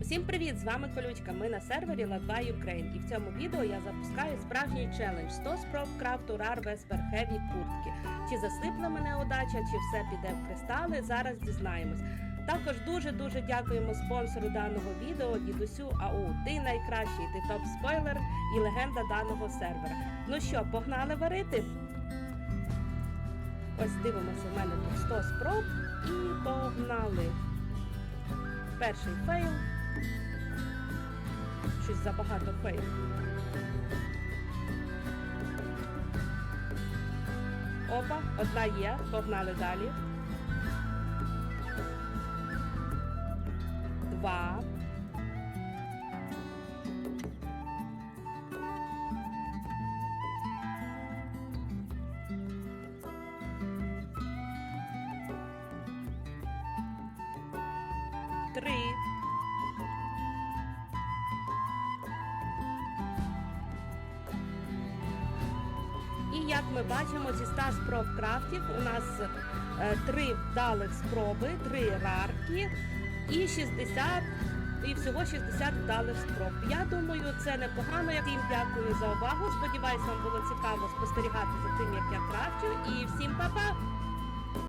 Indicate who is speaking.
Speaker 1: Усім привіт! З вами Колючка. Ми на сервері Ладва Ukraine. І в цьому відео я запускаю справжній челендж 100 спроб крафту рар Vesper Heavy куртки. Чи засипла мене удача, чи все піде в кристали, зараз дізнаємось. Також дуже-дуже дякуємо спонсору даного відео, дідусю АУ. Ти найкращий, ти топ-спойлер і легенда даного сервера. Ну що, погнали варити? Ось дивимося, в мене тут 100 спроб і погнали. Перший фейл. Щось забагато фейл. Опа, одна є, погнали далі. Два. Три. Як ми бачимо, зі 100 спроб крафтів у нас е, 3 вдалих спроби, 3 рарки і 60, і всього 60 вдалих спроб. Я думаю, це непогано. Я всім дякую за увагу. Сподіваюсь, вам було цікаво спостерігати за тим, як я крафчу. І всім па-па!